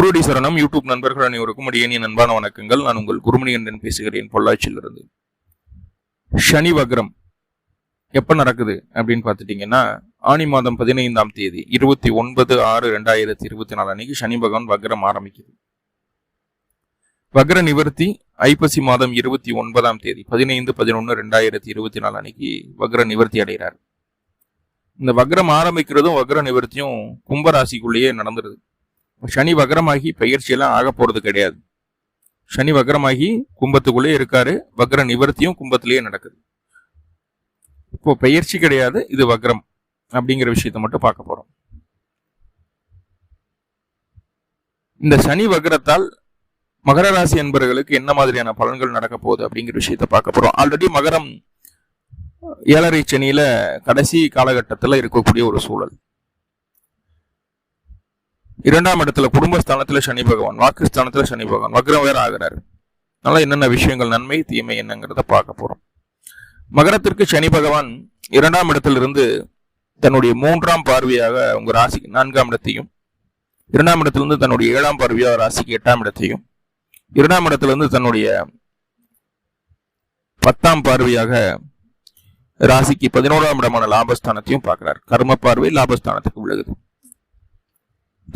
குருடி சரணம். யூடியூப் நண்பர்கள் அனைவருக்கும் அடியேனின் அன்பான வணக்கங்கள். நான் உங்கள் குருமணிகண்டன் பேசுகிறேன். பொள்ளாச்சியிலிருந்து. சனி வக்ரம் எப்ப நடக்குது அப்படின்னு பார்த்துட்டிங்கன்னா ஆனி மாதம் பதினைந்தாம் தேதி இருபத்தி ஒன்பது ஆறு ரெண்டாயிரத்தி இருபத்தி நாலு அன்னைக்கு சனி பகவான் வக்ரம் ஆரம்பிக்குது. வக்ர நிவர்த்தி ஐப்பசி மாதம் இருபத்தி ஒன்பதாம் தேதி பதினைந்து பதினொன்று ரெண்டாயிரத்தி இருபத்தி நாலு அன்னைக்கு வக்ர நிவர்த்தி அடைகிறார். இந்த வக்ரம் ஆரம்பிக்கிறதும் வக்ர நிவர்த்தியும் கும்பராசிக்குள்ளேயே நடந்துருது. சனி வக்ரமாகி பயிற்சியெல்லாம் ஆக போகிறது கிடையாது. சனி வக்ரமாகி கும்பத்துக்குள்ளே இருக்காரு. வக்ர நிவர்த்தியும் கும்பத்திலேயே நடக்குது. இப்போ பயிற்சி கிடையாது. இது வக்ரம் அப்படிங்கிற விஷயத்த மட்டும் பார்க்க போறோம். இந்த சனி வக்ரத்தால் மகர ராசி என்பவர்களுக்கு என்ன மாதிரியான பலன்கள் நடக்க போகுது அப்படிங்கிற விஷயத்த பார்க்க போறோம். ஆல்ரெடி மகரம் ஏழரை சனியில கடைசி காலகட்டத்தில் இருக்கக்கூடிய ஒரு சூழல். இரண்டாம் இடத்துல குடும்பஸ்தானத்தில் சனி பகவான் வாக்குஸ்தானத்தில் சனி பகவான். வக்ரம் வேற ஆகிறாரு. அதனால என்னென்ன விஷயங்கள் நன்மை தீமை என்னங்கிறத பார்க்க போறோம். மகரத்திற்கு சனி பகவான் இரண்டாம் இடத்திலிருந்து தன்னுடைய மூன்றாம் பார்வையாக உங்க ராசிக்கு நான்காம் இடத்தையும் இரண்டாம் இடத்திலிருந்து தன்னுடைய ஏழாம் பார்வையாக ராசிக்கு எட்டாம் இடத்தையும் இரண்டாம் இடத்திலிருந்து தன்னுடைய பத்தாம் பார்வையாக ராசிக்கு பதினோராம் இடமான லாபஸ்தானத்தையும் பார்க்கிறார். கர்ம பார்வை லாபஸ்தானத்துக்கு விழுகுது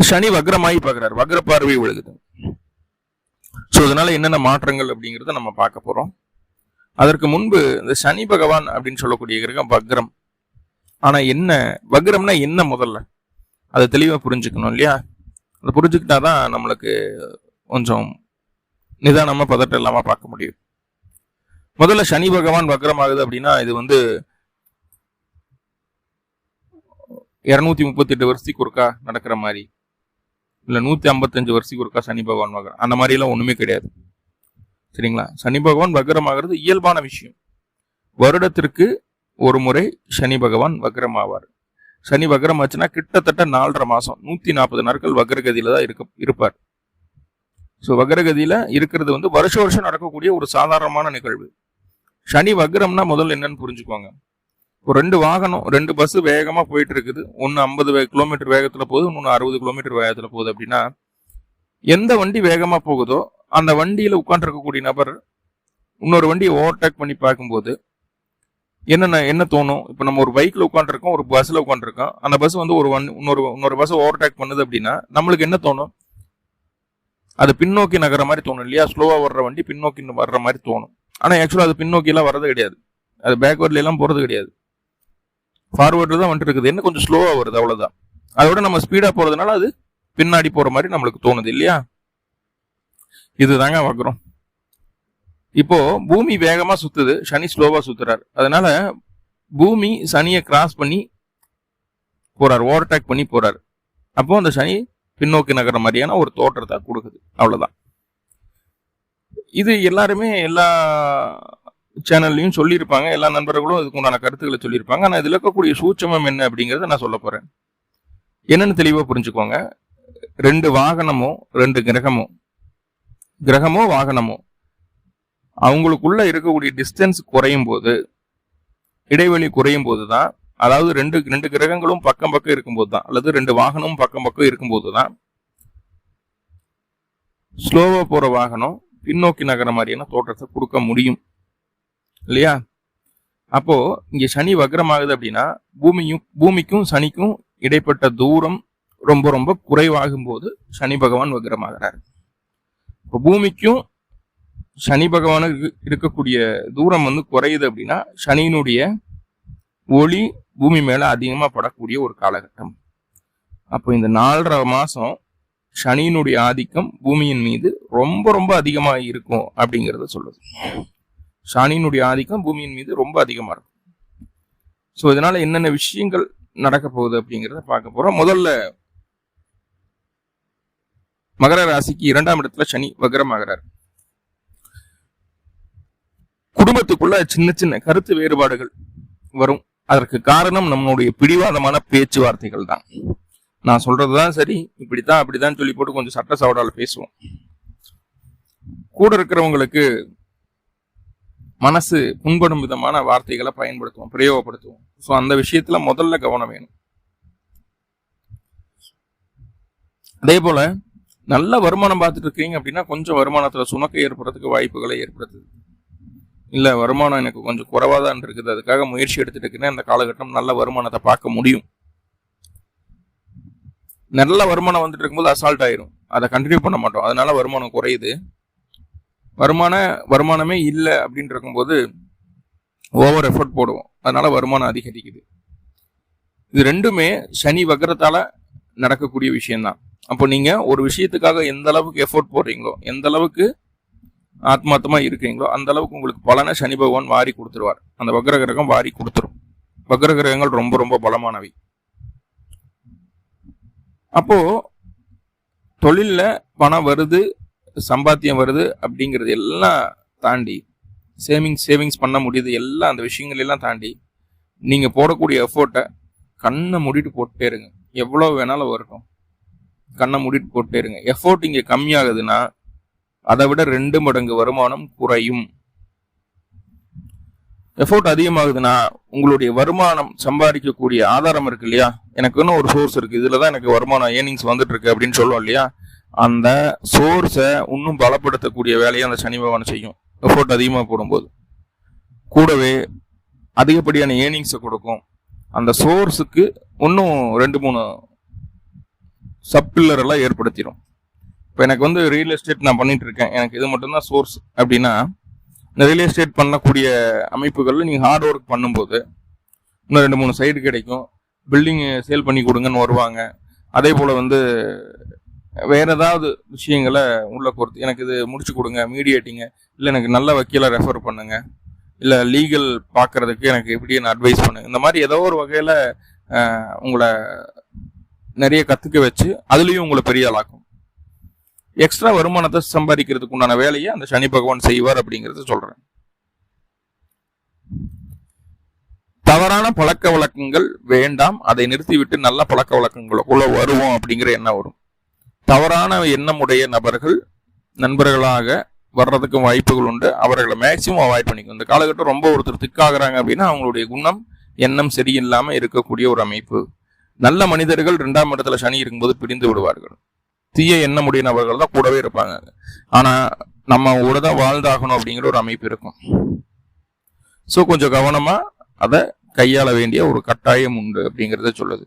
சனி வக்ரமாயி பார்க்குறாரு. வக்ர பார்வை விழுகுது. ஸோ அதனால என்னென்ன மாற்றங்கள் அப்படிங்கிறத நம்ம பார்க்க போகிறோம் அதற்கு முன்பு இந்த சனி பகவான் அப்படின்னு சொல்லக்கூடிய கிரகம் வக்ரம். ஆனால் என்ன வக்ரம்னா என்ன முதல்ல? அதை தெளிவாக புரிஞ்சுக்கணும் இல்லையா? அதை புரிஞ்சுக்கிட்டாதான் நம்மளுக்கு கொஞ்சம் நிதானமாக பதட்டம் இல்லாமல் பார்க்க முடியும். முதல்ல சனி பகவான் வக்ரம் ஆகுது அப்படின்னா இது வந்து இரநூத்தி முப்பத்தி எட்டு வருஷத்துக்கு ஒருக்கா நடக்கிற மாதிரி. இல்லை நூற்றி ஐம்பத்தஞ்சு வருஷத்துக்கு ஒருக்கா சனி பகவான் வக்ரம். அந்த மாதிரிலாம் ஒன்றுமே கிடையாது. சரிங்களா? சனி பகவான் வக்ரம் ஆகிறது இயல்பான விஷயம். வருடத்திற்கு ஒரு முறை சனி பகவான் வக்ரம் ஆவார் சனி வக்ரம் ஆச்சுன்னா கிட்டத்தட்ட நாலரை மாதம் நூற்றி நாற்பது நாட்கள் வக்ரகதியில் தான் இருக்க இருப்பார். ஸோ வக்ரகதியில் இருக்கிறது வந்து வருஷ வருஷம் நடக்கக்கூடிய ஒரு சாதாரணமான நிகழ்வு. சனி வக்ரம்னா முதல்ல என்னன்னு புரிஞ்சுக்கோங்க ஒரு ரெண்டு வாகனம் ரெண்டு பஸ் வேகமாக போயிட்டு இருக்குது ஒன்று ஐம்பது கிலோமீட்டர் வேகத்தில் போகுது இன்னொன்று அறுபது கிலோமீட்டர் வேகத்தில் போகுது அப்படின்னா எந்த வண்டி வேகமாக போகுதோ அந்த வண்டியில் உட்காந்துருக்கக்கூடிய நபர் இன்னொரு வண்டியை ஓவர்டேக் பண்ணி பார்க்கும்போது என்னென்ன என்ன தோணும்? இப்போ நம்ம ஒரு பைக்கில் உட்காந்துருக்கோம் ஒரு பஸ்ஸில் உட்காந்துருக்கோம் அந்த பஸ் வந்து ஒரு வண்டி இன்னொரு இன்னொரு பஸ்ஸை ஓவர்டேக் பண்ணுது அப்படின்னா நம்மளுக்கு என்ன தோணும்? அது பின்னோக்கி நகர மாதிரி தோணும் இல்லையா? ஸ்லோவாக வர்ற வண்டி பின்னோக்கி வர்ற மாதிரி தோணும். ஆனால் ஆக்சுவலாக அது பின்னோக்கியெல்லாம் வர்றது கிடையாது. அது பேக்வர்ட்ல போகிறது கிடையாது. ஃபார்வர்டு தான் வந்துட்டு இருக்குது என்ன கொஞ்சம் ஸ்லோவாக வருது அவ்வளவுதான். அதோட நம்ம ஸ்பீடாக போகிறதுனால அது பின்னாடி போகிற மாதிரி நம்மளுக்கு தோணுது இல்லையா? இதுதாங்க பார்க்குறோம் இப்போ பூமி வேகமாக சுற்றுது சனி ஸ்லோவாக சுற்றுறாரு அதனால பூமி சனியை கிராஸ் பண்ணி போகிறார் ஓவர்டேக் பண்ணி போகிறார் அப்போ அந்த சனி பின்னோக்கி நகர மாதிரியான ஒரு தோற்றத்தை கொடுக்குது. அவ்வளோதான் இது எல்லாருமே எல்லா சேனல்லையும் சொல்லியிருப்பாங்க. எல்லா நண்பர்களும் இதுக்கு உண்டான கருத்துக்களை சொல்லியிருப்பாங்க. ஆனால் இதில் இருக்கக்கூடிய சூட்சமம் என்ன அப்படிங்கிறத நான் சொல்ல போகிறேன் என்னென்னு தெளிவாக புரிஞ்சுக்கோங்க. ரெண்டு வாகனமோ ரெண்டு கிரகமோ கிரகமோ வாகனமோ அவங்களுக்குள்ள இருக்கக்கூடிய டிஸ்டன்ஸ் குறையும் போது இடைவெளி குறையும் போது தான் அதாவது ரெண்டு ரெண்டு கிரகங்களும் பக்கம் பக்கம் இருக்கும்போது தான் அல்லது ரெண்டு வாகனமும் பக்கம் பக்கம் இருக்கும்போது தான் ஸ்லோவாக போகிற வாகனம் பின்னோக்கி நகர மாதிரியான தோற்றத்தை கொடுக்க முடியும். இல்லையா? அப்போ இங்க சனி வக்ரமாகுது அப்படின்னா பூமியும் பூமிக்கும் சனிக்கும் இடைப்பட்ட தூரம் ரொம்ப ரொம்ப குறைவாகும் போது சனி பகவான் வக்ரமாகிறார். இப்போ பூமிக்கும் சனி பகவானுக்கு இருக்கக்கூடிய தூரம் வந்து குறையுது அப்படின்னா சனியினுடைய ஒளி பூமி மேல அதிகமா படக்கூடிய ஒரு காலகட்டம். அப்போ இந்த நாலரை மாசம் சனியினுடைய ஆதிக்கம் பூமியின் மீது ரொம்ப ரொம்ப அதிகமாக இருக்கும் அப்படிங்கிறத சொல்லுது. சனியினுடைய ஆதிக்கம் பூமியின் மீது ரொம்ப அதிகமாக இருக்கும். ஸோ இதனால என்னென்ன விஷயங்கள் நடக்க போகுது அப்படிங்கிறத பார்க்க போறோம். முதல்ல மகர ராசிக்கு இரண்டாம் இடத்துல சனி வக்ரமாகிறார். குடும்பத்துக்குள்ள சின்ன சின்ன கருத்து வேறுபாடுகள் வரும். அதற்கு காரணம் நம்மளுடைய பிடிவாதமான பேச்சுவார்த்தைகள் தான். நான் சொல்றதுதான் சரி இப்படித்தான் அப்படித்தான் சொல்லி போட்டு கொஞ்சம் சட்ட சவடால பேசுவோம். கூட இருக்கிறவங்களுக்கு மனசு புண்படும் விதமான வார்த்தைகளை பயன்படுத்துவோம் பிரயோகப்படுத்துவோம். ஸோ அந்த விஷயத்துல முதல்ல கவனம் வேணும். அதே போல நல்ல வருமானம் பார்த்துட்டு இருக்கீங்க அப்படின்னா கொஞ்சம் வருமானத்துல சுணக்கம் ஏற்படுறதுக்கு வாய்ப்புகளை ஏற்படுத்துது. இல்லை வருமானம் எனக்கு கொஞ்சம் குறைவாக தான் இருக்குது. அதுக்காக முயற்சி எடுத்துட்டு இருக்கேன்னா இந்த காலகட்டம் நல்ல வருமானத்தை பார்க்க முடியும். நல்ல வருமானம் வந்துட்டு இருக்கும்போது அசால்ட் ஆயிரும். அதை கண்டினியூ பண்ண மாட்டோம். அதனால வருமானம் குறையுது. வருமான வருமானமே இல்லை அப்படின்னு இருக்கும்போது ஓவர் எஃபர்ட் போடுவோம். அதனால வருமானம் அதிகரிக்குது. இது ரெண்டுமே சனி வக்கரத்தால நடக்கக்கூடிய விஷயம்தான். அப்போ நீங்க ஒரு விஷயத்துக்காக எந்த அளவுக்கு எஃபோர்ட் போடுறீங்களோ எந்த அளவுக்கு ஆத்மார்த்தமா இருக்கீங்களோ அந்த அளவுக்கு உங்களுக்கு பலனை சனி பகவான் வாரி கொடுத்துருவார். அந்த வக்ர கிரகம் வாரி கொடுத்துரும். வக்ர கிரகங்கள் ரொம்ப ரொம்ப பலமானவை. அப்போ தொழிலில் பணம் வருது சம்பாத்தியம் வருது அப்படிங்கிறது எல்லாம் தாண்டி சேவிங்ஸ் சேவிங்ஸ் பண்ண முடியுது எல்லாம் அந்த விஷயங்கள் எல்லாம் தாண்டி நீங்கள் போடக்கூடிய எஃபோர்ட்டை கண்ணை மூடிட்டு போட்டே இருங்க. எவ்வளோ வேணாலும் வரட்டும். கண்ணை மூடிட்டு போட்டே இருங்க. எஃபோர்ட் இங்கே கம்மியாகுதுன்னா அதை விட ரெண்டு மடங்கு வருமானம் குறையும். எஃபோர்ட் அதிகமாகுதுன்னா உங்களுடைய வருமானம் சம்பாதிக்கக்கூடிய ஆதாரம் இருக்கு இல்லையா? எனக்குன்னு ஒரு சோர்ஸ் இருக்குது இதில் தான் எனக்கு வருமானம் ஏர்னிங்ஸ் வந்துட்டு இருக்கு அப்படின்னு சொல்லுவோம் இல்லையா? அந்த சோர்ஸை இன்னும் பலப்படுத்தக்கூடிய வேலையை அந்த சனி பகவான் செய்யும். எஃபோர்ட் அதிகமாக போடும்போது. கூடவே அதிகப்படியான ஏர்னிங்ஸை கொடுக்கும். அந்த சோர்ஸுக்கு இன்னும் ரெண்டு மூணு சப்பில்லரெல்லாம் ஏற்படுத்திடும் இப்போ எனக்கு வந்து ரியல் எஸ்டேட் நான் பண்ணிட்டு இருக்கேன். எனக்கு இது மட்டும்தான் சோர்ஸ் அப்படின்னா இந்த ரியல் எஸ்டேட் பண்ணக்கூடிய அமைப்புகளில் நீங்கள் ஹார்ட் ஒர்க் பண்ணும்போது இன்னும் ரெண்டு மூணு சைடு கிடைக்கும். பில்டிங் சேல் பண்ணி கொடுங்கன்னு வருவாங்க. அதே போல் வந்து வேற ஏதாவது விஷயங்களை உள்ள பொறுத்து எனக்கு இது முடிச்சு கொடுங்க மீடியேட்டிங்க இல்லை எனக்கு நல்ல வக்கீலை ரெஃபர் பண்ணுங்க. இல்லை லீகல் பார்க்கறதுக்கு எனக்கு எப்படி அட்வைஸ் பண்ணுங்க. இந்த மாதிரி ஏதோ ஒரு வகையில் உங்களை நிறைய கற்றுக்க வச்சு அதுலேயும் உங்களை பெரிய ஆளாக்கும். எக்ஸ்ட்ரா வருமானத்தை சம்பாதிக்கிறதுக்கு உண்டான வேலையை அந்த சனி பகவான் செய்வார் அப்படிங்கறத சொல்கிறேன் தவறான பழக்க வழக்கங்கள் வேண்டாம். அதை நிறுத்திவிட்டு நல்ல பழக்க வழக்கங்களுக்குள்ள வருவோம் அப்படிங்கிற எண்ணம் வரும். தவறான எண்ணமுடைய நபர்கள் நண்பர்களாக வர்றதுக்கும் வாய்ப்புகள் உண்டு. அவர்களை மேக்சிமம் அவாய்ட் பண்ணிக்கும் இந்த காலகட்டம் ரொம்ப ஒருத்தர் திக்காகிறாங்க அப்படின்னா அவங்களுடைய குணம் எண்ணம் சரியில்லாமல் இருக்கக்கூடிய ஒரு அமைப்பு. நல்ல மனிதர்கள் ரெண்டாம் இடத்துல சனி இருக்கும்போது பிரிந்து விடுவார்கள். தீய எண்ணமுடைய நபர்கள் தான் கூடவே இருப்பாங்க. ஆனால் நம்ம கூட தான் வாழ்ந்தாகணும் அப்படிங்கிற ஒரு அமைப்பு இருக்கும். ஸோ கொஞ்சம் கவனமாக அதை கையாள வேண்டிய ஒரு கட்டாயம் உண்டு அப்படிங்கிறத சொல்லுது.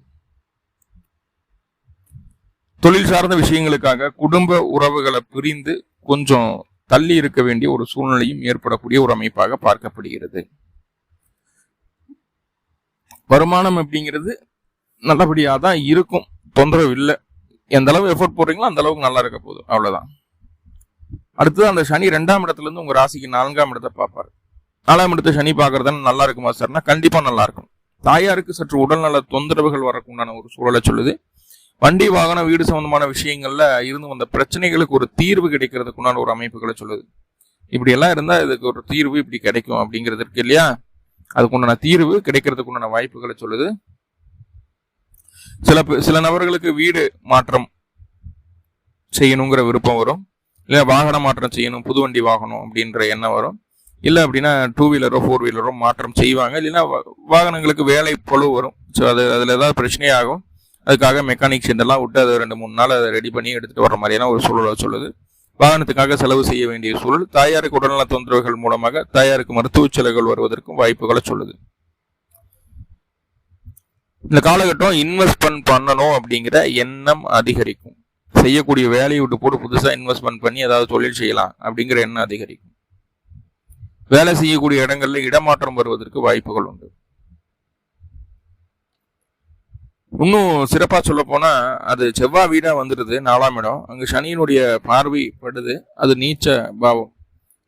தொழில் சார்ந்த விஷயங்களுக்காக குடும்ப உறவுகளை பிரிந்து கொஞ்சம் தள்ளி இருக்க வேண்டிய ஒரு சூழ்நிலையும் ஏற்படக்கூடிய ஒரு அமைப்பாக பார்க்கப்படுகிறது. வருமானம் அப்படிங்கிறது நல்லபடியாக தான் இருக்கும். தொந்தரவு இல்லை. எந்த அளவு எஃபோர்ட் போடுறீங்களோ அந்த அளவுக்கு நல்லா இருக்க போதும் அவ்வளோதான் அடுத்தது அந்த சனி ரெண்டாம் இடத்துல இருந்து உங்க ராசிக்கு நான்காம் இடத்தை பார்ப்பாரு. நாலாம் இடத்தை சனி பாக்குறதுன்னு நல்லா இருக்குமா சார்னா கண்டிப்பா நல்லா இருக்கும். தாயாருக்கு சற்று உடல்நல தொந்தரவுகள் வரக்குண்டான ஒரு சூழலை சொல்லுது. வண்டி வாகனம் வீடு சம்பந்தமான விஷயங்கள்ல இருந்து வந்த பிரச்சனைகளுக்கு ஒரு தீர்வு கிடைக்கிறதுக்குண்டான ஒரு அமைப்புகளை சொல்லுது. இப்படி எல்லாம் இருந்தா இதுக்கு ஒரு தீர்வு இப்படி கிடைக்கும் அப்படிங்கிறது இருக்கு இல்லையா? அதுக்குண்டான தீர்வு கிடைக்கிறதுக்குண்டான வாய்ப்புகளை சொல்லுது. சில சில நபர்களுக்கு வீடு மாற்றம் செய்யணுங்கிற விருப்பம் வரும். இல்லை வாகன மாற்றம் செய்யணும் புது வண்டி வாங்கணும் அப்படின்ற எண்ணம் வரும். இல்லை அப்படின்னா டூ வீலரோ ஃபோர் வீலரோ மாற்றம் செய்வாங்க. இல்லைன்னா வாகனங்களுக்கு வேலை பொழு வரும். ஸோ அது அதில் ஏதாவது பிரச்சனையாகும். அதுக்காக மெக்கானிக் சென்டர்லாம் விட்டு அதை ரெண்டு மூணு நாள் அதை ரெடி பண்ணி எடுத்துகிட்டு வர மாதிரியான ஒரு சூழலாக சொல்லுது. வாகனத்துக்காக செலவு செய்ய வேண்டிய சூழல் தாயாருக்கு உடல்நல தொந்தரவுகள் மூலமாக தாயாருக்கு மருத்துவ செலவுகள் வருவதற்கும் வாய்ப்புகளை சொல்லுது. இந்த காலகட்டம் இன்வெஸ்ட்மெண்ட் பண்ணணும் அப்படிங்கிற எண்ணம் அதிகரிக்கும். செய்யக்கூடிய வேலையை விட்டு போட்டு புதுசாக இன்வெஸ்ட்மெண்ட் பண்ணி ஏதாவது தொழில் செய்யலாம் அப்படிங்கிற எண்ணம் அதிகரிக்கும். வேலை செய்யக்கூடிய இடங்களில் இடமாற்றம் வருவதற்கு வாய்ப்புகள் உண்டு. இன்னும் சிறப்பாக சொல்ல போனால் அது செவ்வாய் வீடாக வந்துடுது நாலாம் இடம். அங்கே சனியினுடைய பார்வை படுது அது நீச்ச பாவம்.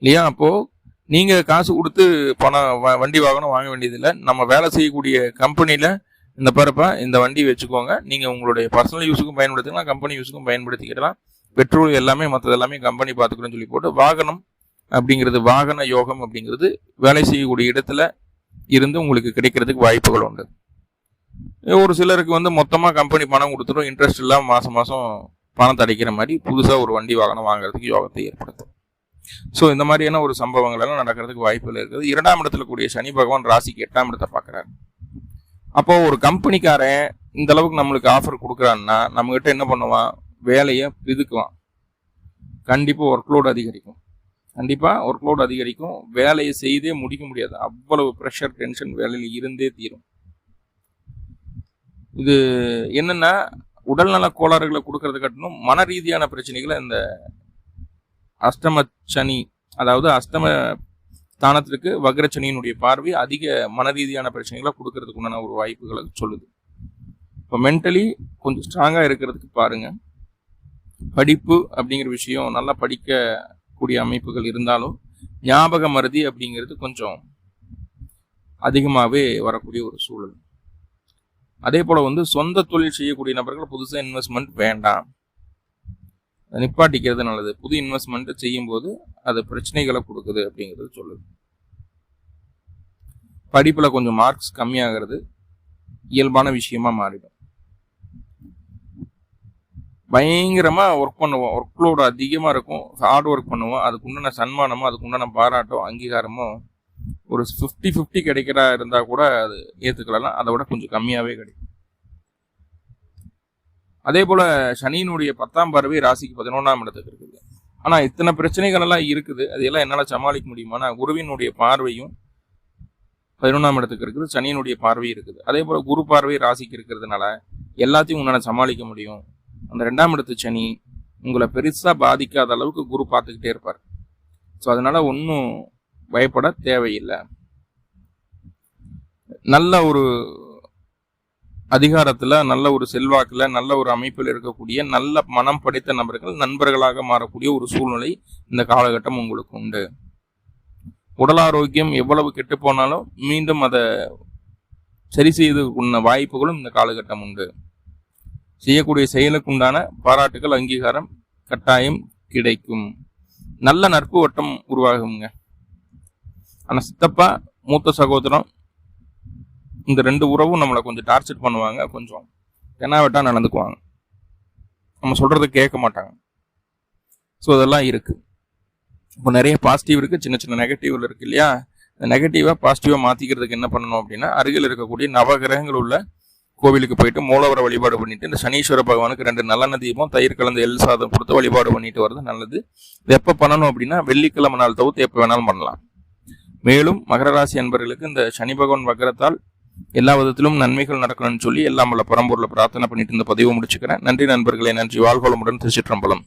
இல்லையா? அப்போது நீங்கள் காசு கொடுத்து பணம் வண்டி வாகனம் வாங்க வேண்டியதில்லை. நம்ம வேலை செய்யக்கூடிய கம்பெனியில் இந்த பரப்ப இந்த வண்டி வச்சுக்கோங்க. நீங்கள் உங்களுடைய பர்சனல் யூஸுக்கும் பயன்படுத்திக்கலாம் கம்பெனி யூஸுக்கும் பயன்படுத்திக்கலாம் பெட்ரோல் எல்லாமே மற்றது எல்லாமே கம்பெனி பார்த்துக்கணும்னு சொல்லி போட்டு வாகனம் அப்படிங்கிறது வாகன யோகம் அப்படிங்கிறது வேலை செய்யக்கூடிய இடத்துல இருந்து உங்களுக்கு கிடைக்கிறதுக்கு வாய்ப்புகள் உண்டு. ஒரு சிலருக்கு வந்து மொத்தமாக கம்பெனி பணம் கொடுத்துரும் இன்ட்ரெஸ்ட் இல்லாமல் மாதம் மாதம் பணம் தடைக்கிற மாதிரி புதுசாக ஒரு வண்டி வாகனம் வாங்குறதுக்கு யோகத்தை ஏற்படுத்தும். ஸோ இந்த மாதிரியான ஒரு சம்பவங்கள் எல்லாம் நடக்கிறதுக்கு வாய்ப்புகள் இருக்குது. இரண்டாம் இடத்துல கூடிய சனி பகவான் ராசிக்கு எட்டாம் இடத்தை பார்க்குறாரு. அப்போ ஒரு கம்பெனிக்காரன் இந்த அளவுக்கு நம்மளுக்கு ஆஃபர் கொடுக்குறான்னா நம்மகிட்ட என்ன பண்ணுவான்? வேலையை பிதுக்குவான். கண்டிப்பாக ஒர்க் லோடு அதிகரிக்கும். கண்டிப்பாக ஒர்க் லோடு அதிகரிக்கும். வேலையை செய்தே முடிக்க முடியாது. அவ்வளவு ப்ரெஷர் டென்ஷன் வேலையில் இருந்தே தீரும். இது என்னென்னா உடல்நல கோளாறுகளை கொடுக்கறது கட்டணும் மன ரீதியான பிரச்சனைகளை இந்த அஷ்டம சனி அதாவது அஷ்டம ஸ்தானத்திற்கு வக்ரச்சனியினுடைய பார்வை அதிக மன ரீதியான பிரச்சனைகளை கொடுக்கறதுக்கு உண்டான ஒரு வாய்ப்புகளை சொல்லுது. இப்போ மென்டலி கொஞ்சம் ஸ்ட்ராங்காக இருக்கிறதுக்கு பாருங்கள் படிப்பு அப்படிங்கிற விஷயம் நல்லா படிக்கக்கூடிய அமைப்புகள் இருந்தாலும் ஞாபக மருதி அப்படிங்கிறது கொஞ்சம் அதிகமாகவே வரக்கூடிய ஒரு சூழல். அதே போல் வந்து சொந்த தொழில் செய்யக்கூடிய நபர்கள் புதுசாக இன்வெஸ்ட்மெண்ட் வேண்டாம். அதை நிப்பாட்டிக்கிறது நல்லது. புது இன்வெஸ்ட்மெண்ட்டை செய்யும்போது அது பிரச்சனைகளை கொடுக்குது அப்படிங்கிறது சொல்லுது. படிப்பில் கொஞ்சம் மார்க்ஸ் கம்மியாகிறது இயல்பான விஷயமா மாறிடும். பயங்கரமாக ஒர்க் பண்ணுவோம். ஒர்க் லோடு அதிகமாக இருக்கும். ஹார்ட் ஒர்க் பண்ணுவோம். அதுக்கு உண்டான சன்மானமோ அதுக்கு உண்டான பாராட்டோ அங்கீகாரமோ ஒரு ஃபிஃப்டி ஃபிஃப்டி கிடைக்கிறா இருந்தால் கூட அது ஏற்றுக்கலாம் அதை விட கொஞ்சம் கம்மியாகவே கிடைக்கும். அதே போல் சனியினுடைய பத்தாம் பார்வை ராசிக்கு பதினொன்றாம் இடத்துக்கு இருக்குது. ஆனால் இத்தனை பிரச்சனைகள் எல்லாம் இருக்குது. அதையெல்லாம் என்னால் சமாளிக்க முடியுமானா குருவினுடைய பார்வையும் பதினொன்றாம் இடத்துக்கு இருக்குது. சனியினுடைய பார்வை இருக்குது. அதே போல் குரு பார்வை ராசிக்கு இருக்கிறதுனால எல்லாத்தையும் உன்னால் சமாளிக்க முடியும். அந்த ரெண்டாம் இடத்து சனி உங்களை பெருசாக பாதிக்காத அளவுக்கு குரு பார்த்துக்கிட்டே இருப்பார். ஸோ அதனால ஒன்றும் பயப்பட தேவையில்லை. நல்ல ஒரு அதிகாரத்தில் நல்ல ஒரு செல்வாக்கில் நல்ல ஒரு அமைப்பில் இருக்கக்கூடிய நல்ல மனம் படைத்த நபர்கள் நண்பர்களாக மாறக்கூடிய ஒரு சூழ்நிலை இந்த காலகட்டம் உங்களுக்கு உண்டு. உடல் ஆரோக்கியம் எவ்வளவு கெட்டு போனாலும் மீண்டும் அதை சரி செய்து உள்ள வாய்ப்புகளும் இந்த காலகட்டம் உண்டு. செய்யக்கூடிய செயலுக்கு உண்டான பாராட்டுகள் அங்கீகாரம் கட்டாயம் கிடைக்கும். நல்ல நட்பு வட்டம் உருவாகுங்க. ஆனால் சித்தப்பா மூத்த சகோதரம் இந்த ரெண்டு உறவும் நம்மளை கொஞ்சம் டார்ச்சர் பண்ணுவாங்க. கொஞ்சம் தென்னாவட்டா நடந்துக்குவாங்க. நம்ம சொல்கிறத கேட்க மாட்டாங்க. ஸோ அதெல்லாம் இருக்குது இப்போ நிறைய பாசிட்டிவ் இருக்குது சின்ன சின்ன நெகட்டிவ்ல இருக்குது இல்லையா? இந்த நெகட்டிவாக பாசிட்டிவாக மாற்றிக்கிறதுக்கு என்ன பண்ணணும் அப்படின்னா அருகில் இருக்கக்கூடிய நவகிரகங்கள் உள்ள கோவிலுக்கு போயிட்டு மூலவரை வழிபாடு பண்ணிட்டு இந்த சனீஸ்வர பகவானுக்கு ரெண்டு நல்லெண்ண தீபம் தயிர் கலந்து எல் சாதம் கொடுத்து வழிபாடு பண்ணிட்டு வர்றது நல்லது. இது எப்போ பண்ணணும் அப்படின்னா வெள்ளிக்கிழமை நாள் தவிர்த்து எப்போ வேணாலும் பண்ணலாம். மேலும் மகர ராசி அன்பர்களுக்கு இந்த சனி பகவான் வக்கரத்தால் எல்லா விதத்திலும் நன்மைகள் நடக்கணும்னு சொல்லி எல்லாம் உள்ள பரம்பூரில் பிரார்த்தனை பண்ணிட்டு இந்த பதிவு முடிச்சுக்கிறேன். நன்றி நண்பர்களே நன்றி. வாழ்வளமுடன் திருச்சிற்றம்பலம்.